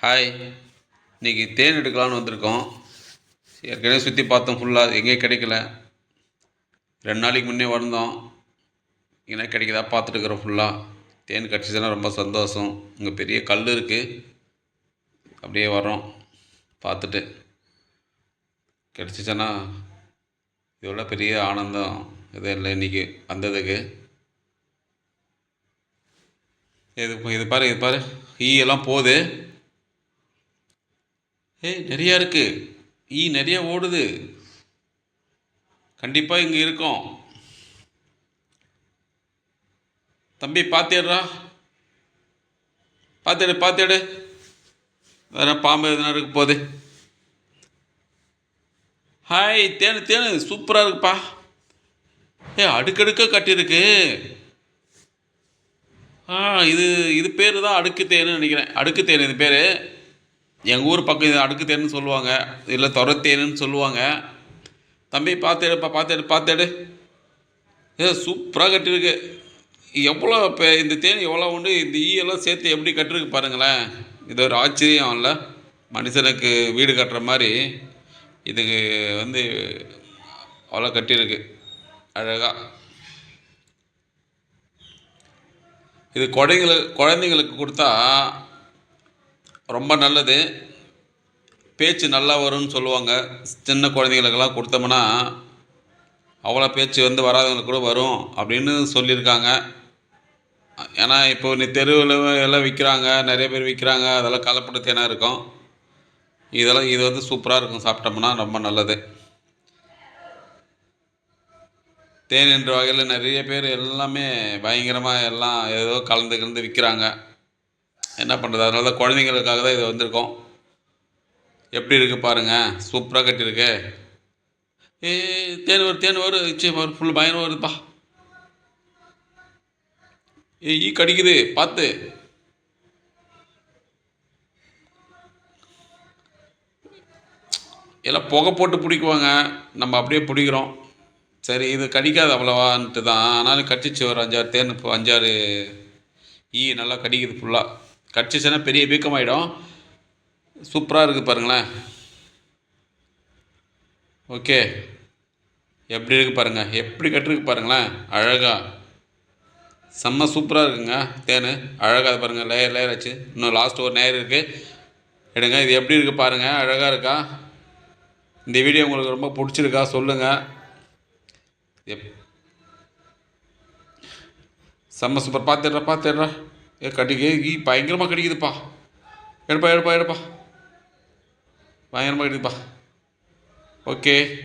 Hi இன்றைக்கி தேன் எடுக்கலான்னு வந்திருக்கோம். ஏற்கனவே சுற்றி பார்த்தோம் ஃபுல்லாக எங்கேயும் கிடைக்கல. ரெண்டு நாளைக்கு முன்னே வந்தோம் என்ன கிடைக்குதா பார்த்துட்டுருக்குறோம் ஃபுல்லாக தேன் கிடச்சிதுன்னா ரொம்ப சந்தோஷம். இங்கே பெரிய கல் இருக்குது அப்படியே வரோம் பார்த்துட்டு. கிடச்சிச்சின்னா இதோட பெரிய ஆனந்தம். எதுவும் இல்லை இன்றைக்கி வந்ததுக்கு. இது இது பாரு இது பாரு. ஈ எல்லாம் போகுது. ஏய் நிறையா இருக்குது ஈ நிறைய ஓடுது. கண்டிப்பாக இங்கே இருக்கும். தம்பி பார்த்துடுறா பார்த்துடு பார்த்துடு வேற பாம்பு எதுனா இருக்க போகுது ஹாய் தேனு தேனு. சூப்பராக இருக்குப்பா. ஏ அடுக்கடுக்க கட்டியிருக்கு. ஆ இது இது பேர் தான் அடுக்கு தேன்னு நினைக்கிறேன். அடுக்கு தேன் இது பேர். எங்கள் ஊர் பக்கம் இது அடுக்கு தேன்னு சொல்லுவாங்க. இல்லை துரத்தேனுன்னு சொல்லுவாங்க. தம்பி பார்த்துடுப்பா பார்த்துடு பார்த்துடு ஏ சூப்பராக கட்டியிருக்கு எவ்வளோ இப்போ இந்த தேன் எவ்வளோ உண்டு? இந்த ஈயெல்லாம் சேர்த்து எப்படி கட்டிருக்கு பாருங்களேன். இது ஒரு ஆச்சரியம் இல்லை? மனுஷனுக்கு வீடு கட்டுற மாதிரி இதுக்கு வந்து அவ்வளோ கட்டியிருக்கு. அழகாக இது குழந்தைங்களுக்கு குழந்தைங்களுக்கு கொடுத்தா ரொம்ப நல்லது. பேச்சு நல்லா வரும்னு சொல்லுவாங்க. சின்ன குழந்தைங்களுக்கெல்லாம் கொடுத்தோம்னா அவ்வளோ பேச்சு வந்து வராதவங்களுக்கு கூட வரும் அப்படின்னு சொல்லியிருக்காங்க. ஏன்னா இப்போ நீ தெருவில் எல்லாம் விற்கிறாங்க நிறைய பேர் விற்கிறாங்க அதெல்லாம் கலப்பட தேனாக இருக்கும். இதெல்லாம் இது வந்து சூப்பராக இருக்கும் சாப்பிட்டோம்னா ரொம்ப நல்லது. தேன் என்ற வகையில் நிறைய பேர் எல்லாமே பயங்கரமாக எல்லாம் ஏதோ கலந்து கலந்து விற்கிறாங்க என்ன பண்ணுறது அதனால தான் குழந்தைங்களுக்காக தான் இது வந்திருக்கோம். எப்படி இருக்குது பாருங்கள் சூப்பராக கட்டியிருக்கு. ஏ தேன் வரும் தேன் வரும் ச்சே வரும் ஃபுல் பயணம் வருதுப்பா. ஏ ஈ கடிக்குது. பார்த்து. எல்லாம் புகை போட்டு பிடிக்குவாங்க. நம்ம அப்படியே பிடிக்கிறோம். சரி இது கடிக்காது அவ்வளோவான்ட்டு தான். ஆனாலும் கட்டிச்சு ஒரு அஞ்சாறு தேன் அஞ்சாறு ஈ நல்லா கடிக்குது ஃபுல்லாக கடிச்சிச்சுன்னா பெரிய வீக்கமாயிடும். சூப்பராக இருக்குது பாருங்களேன். ஓகே. எப்படி இருக்குது பாருங்கள் எப்படி கட்டிருக்கு பாருங்களேன். அழகாக செம்ம சூப்பராக இருக்குங்க. தேன். அழகாக பாருங்கள் லேயர் லேயர் ஆச்சு. இன்னும் லாஸ்ட் ஒரு நேர் இருக்குது எடுங்க. இது எப்படி இருக்குது பாருங்கள் அழகாக இருக்கா? இந்த வீடியோ உங்களுக்கு ரொம்ப பிடிச்சிருக்கா? சொல்லுங்கள் எப் செம்ம சூப்பர். பார்த்துடுறா பார்த்துடுறா. ஏ கடிக்கு. ஈ பயங்கரமாக கடிக்குதுப்பா. எடுப்பா எடுப்பா எடுப்பா. பயங்கரமாக கடிக்குதுப்பா. ஓகே.